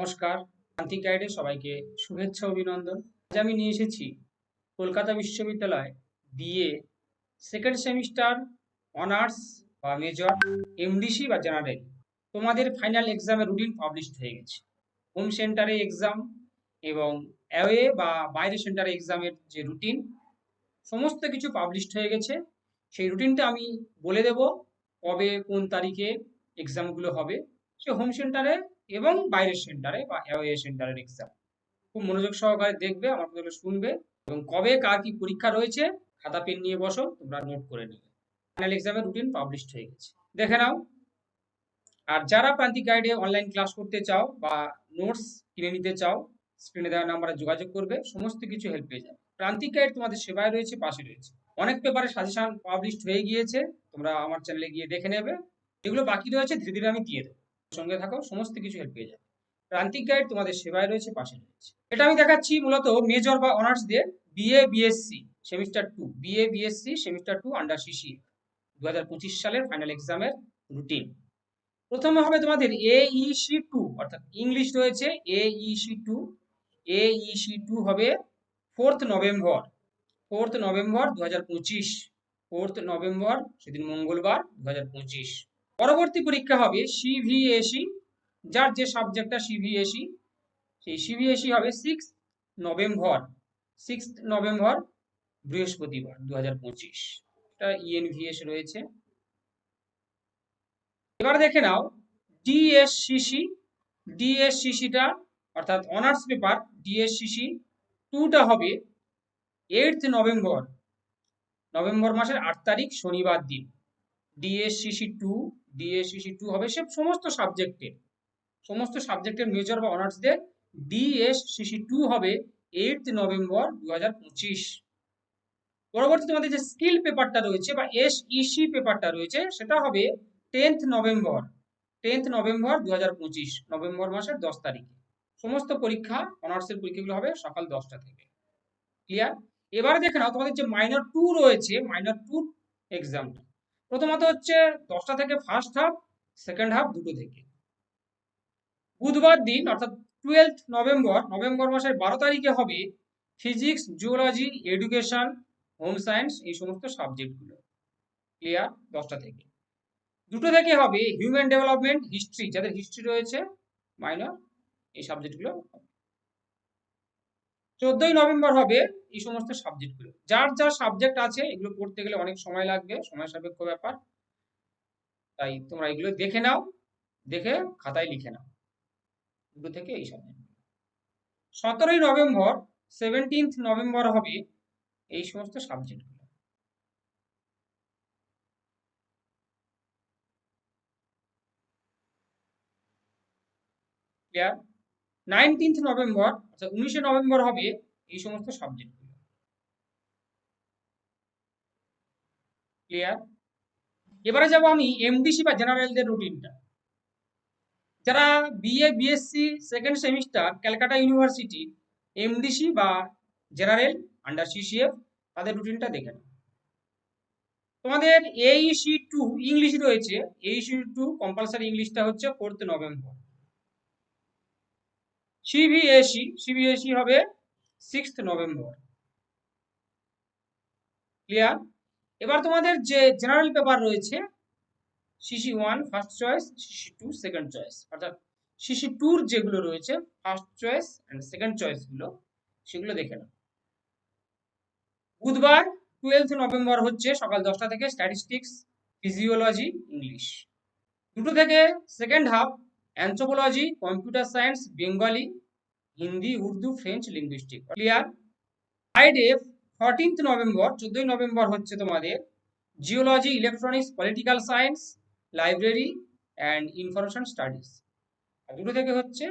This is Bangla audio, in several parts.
নমস্কার। প্রান্তিক গাইডে সবাইকে শুভেচ্ছা, অভিনন্দন। আজ আমি নিয়ে এসেছি কলকাতা বিশ্ববিদ্যালয় বিএ সেকেন্ড সেমিস্টার অনার্স বা মেজর এমডিসি বা জেনারেল। তোমাদের ফাইনাল এক্সামের রুটিন পাবলিশড হয়ে গেছে। হোম সেন্টারে এক্সাম এবং অ্যাওয়ে বা বাইরে সেন্টারে এক্সামের যে রুটিন, সমস্ত কিছু পাবলিশড হয়ে গেছে। সেই রুটিনটা আমি বলে দেব কবে কোন তারিখে এক্সামগুলো হবে। সে হোম সেন্টারে এবং বাইরের সেন্টারে বা অ্যাওয়ে সেন্টারের এক্সাম খুব মনোযোগ সহকারে দেখবে, আমার কথাগুলো শুনবে এবং কবে কার কি পরীক্ষা রয়েছে, খাতা পেন নিয়ে বসো, তোমরা নোট করে নেবে। ফাইনাল এক্সামের রুটিন পাবলিশড হয়ে গেছে। দেখে নাও। আর যারা প্রান্তিক গাইডে অনলাইন ক্লাস করতে চাও বা নোটস কিনে নিতে চাও স্ক্রিনে দেওয়া নাম্বারে যোগাযোগ করবে, সমস্ত কিছু হেল্প পেয়ে যাবে। প্রান্তিক গাইড তোমাদের সেবায় রয়েছে, পাশে রয়েছে। অনেক পেপারে সাজেশন পাবলিশড হয়ে গিয়েছে, তোমরা আমার চ্যানেলে গিয়ে দেখে নেবে। যেগুলো বাকি রয়েছে, ধীরে ধীরে আমি দিয়ে দেবো। সঙ্গে থাকো, সমস্ত কিছু হেল্প পেয়ে যাবে। প্রান্তিক গাইড তোমাদের সেবায় রয়েছে, পাশে রয়েছে। এটা আমি দেখাচ্ছি মূলত মেজর বা অনার্সদের BA BSc semester two BA BSc semester two under CC দু হাজার পঁচিশ সালের ফাইনাল এক্সামের রুটিন প্রথমে হবে তোমাদের এ ইসি টু অর্থাৎ ইংলিশ রয়েছে A EC two A EC two হবে ফোর্থ নভেম্বর ফোর্থ নভেম্বর দু হাজার পঁচিশ ফোর্থ নভেম্বর সেদিন মঙ্গলবার দু হাজার পঁচিশ। পরবর্তী পরীক্ষা হবে সিভিএসি যার যে সাবজেক্টটা সিভিএসি সেই সিভিএসি হবে সিক্স নভেম্বর সিক্স নভেম্বর বৃহস্পতিবার দু হাজার পঁচিশ। এটা ইএনভিএস রয়েছে। এবার দেখে নাও ডিএসসিসি ডিএসসিসিটা অর্থাৎ অনার্স পেপার ডিএসসিসি টুটা হবে এইট নভেম্বর নভেম্বর মাসের আট তারিখ, শনিবার দিন। ডিএসসিসি টু ডিএসসিসি টু হবে সে সমস্ত সাবজেক্টের সমস্ত সাবজেক্টের মেজর বা অনার্সদের ডিএসসিসি টু হবে এইট নভেম্বর দু হাজার পঁচিশ। পরবর্তী তোমাদের যে স্কিল পেপারটা রয়েছে বা এসইসি পেপারটা রয়েছে, সেটা হবে টেন্থ নভেম্বর টেন্থ নভেম্বর দু হাজার পঁচিশ নভেম্বর মাসের দশ তারিখে। সমস্ত পরীক্ষা অনার্সের পরীক্ষাগুলো হবে সকাল দশটা থেকে। ক্লিয়ার এবারে দেখে নাও, তোমাদের যে মাইনর টু রয়েছে মাইনর টু এক্সামটা প্রথমত হচ্ছে দশটা থেকে ফার্স্ট হাফ সেকেন্ড হাফ দুটো থেকে। বুধবার দিন, অর্থাৎ টুয়েলথ নভেম্বর নভেম্বর মাসের বারো তারিখে হবে physics geology education home science এই সমস্ত সাবজেক্টগুলো ক্লিয়ার দশটা থেকে। দুটো থেকে হবে হিউম্যান ডেভেলপমেন্ট হিস্ট্রি যাদের হিস্ট্রি রয়েছে মাইনর এই সাবজেক্টগুলো চোদ্দই নভেম্বর হবে এই সমস্ত সাবজেক্টগুলো যার যা সাবজেক্ট আছে, এগুলো পড়তে গেলে অনেক সময় লাগবে, সময় সাপেক্ষ ব্যাপার। তাই তোমরা এগুলো দেখে নাও, দেখে খাতায় লিখে নাও। দুটো থেকে এই সাবজেক্ট সতেরোই নভেম্বর সেভেন্টিন্থ নভেম্বর হবে এই সমস্ত সাবজেক্টগুলো ক্লিয়ার নাইনটিন্থ নভেম্বর আচ্ছা উনিশে নভেম্বর হবে এই সমস্ত সাবজেক্টগুলো ক্লিয়ার এবারে যাব আমি এমডিসি বা জেনারেলদের রুটিনটা যারা BA BSc second semester Calcutta University MDC বা জেনারেল আন্ডার সিসিএফ তাদের রুটিনটা দেখে নাও। তোমাদের এইসি টু ইংলিশ রয়েছে। এইসি টু কম্পালসারি ইংলিশটা হচ্ছে ফোর্থ নভেম্বর সিবিএসই সিবিএসই হবে সিক্সথ নভেম্বর ক্লিয়ার এবার তোমাদের যে জেনারেল পেপার রয়েছে CC one first choice CC two second choice অর্থাৎ সিসি টুর যেগুলো রয়েছে ফার্স্ট চয়েস অ্যান্ড সেকেন্ড চয়েসগুলো সেগুলো দেখে নাও। বুধবার টুয়েলথ নভেম্বর হচ্ছে সকাল দশটা থেকে স্ট্যাটিস্টিক্স ফিজিওলজি ইংলিশ দুটো থেকে second half anthropology computer science Bengali Hindi, Urdu, French linguistic clear Friday fourteenth November চোদ্দই নভেম্বর হচ্ছে তোমাদের geology electronics political science library and information studies দুটো থেকে হচ্ছে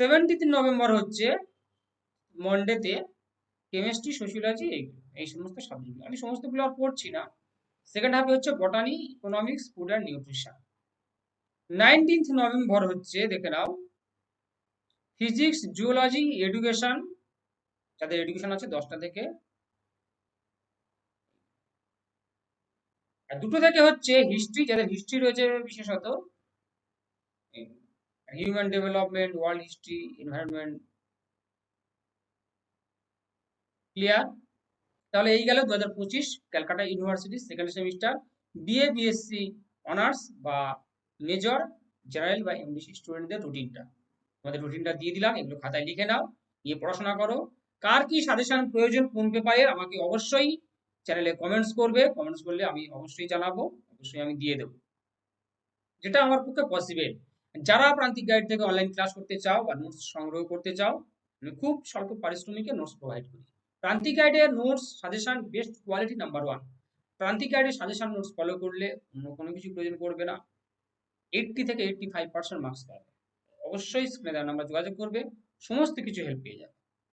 সেভেন্টিন্থ নভেম্বর হচ্ছে মন্ডেতে কেমিস্ট্রি সোশিওলজি এইগুলো এই সমস্ত সাবজেক্টগুলো আমি সমস্তগুলো আর পড়ছি না। সেকেন্ড হাফে হচ্ছে botany economics food and nutrition nineteenth November হচ্ছে, দেখে নাও, ফিজিক্স, জিওলজি, এডুকেশন, যাদের এডুকেশন আছে দশটা থেকে। আর দুটো থেকে হচ্ছে হিস্ট্রি, যাদের হিস্ট্রি রয়েছে বিশেষত human development, world history, environment, clear? তাহলে এই গেল দু হাজার পঁচিশ Calcutta University, second semester, BA, BSc, honours বা মেজর জেনারেল বা এমডিসি স্টুডেন্টদের রুটিনটা তোমাদের রুটিনটা দিয়ে দিলাম, এগুলো খাতায় লিখে নাও, নিয়ে পড়াশোনা করো। কার কি সাজেশন প্রয়োজন কোন পেপারে আমাকে অবশ্যই চ্যানেলে কমেন্টস করবে। কমেন্টস করলে আমি অবশ্যই জানাব, অবশ্যই আমি দিয়ে দেবো। যেটা আমার পক্ষে পসিবল যারা প্রান্তিক গাইড থেকে অনলাইন ক্লাস করতে চাও বা নোটস সংগ্রহ করতে চাও, আমি খুব স্বল্প পারিশ্রমিকে নোটস প্রোভাইড করি। প্রান্তিক গাইডের notes suggestion best quality number one Prantik গাইডের সাজেশন নোটস ফলো করলে অন্য কোনো কিছু প্রয়োজন পড়বে না। এইটটি থেকে এইটটি ফাইভ পার্সেন্ট মার্কস পাবে। অবশ্যই স্ক্রিনে দেওয়া নাম্বার যোগাযোগ করবে, সমস্ত কিছু হেল্প পেয়ে যাবে।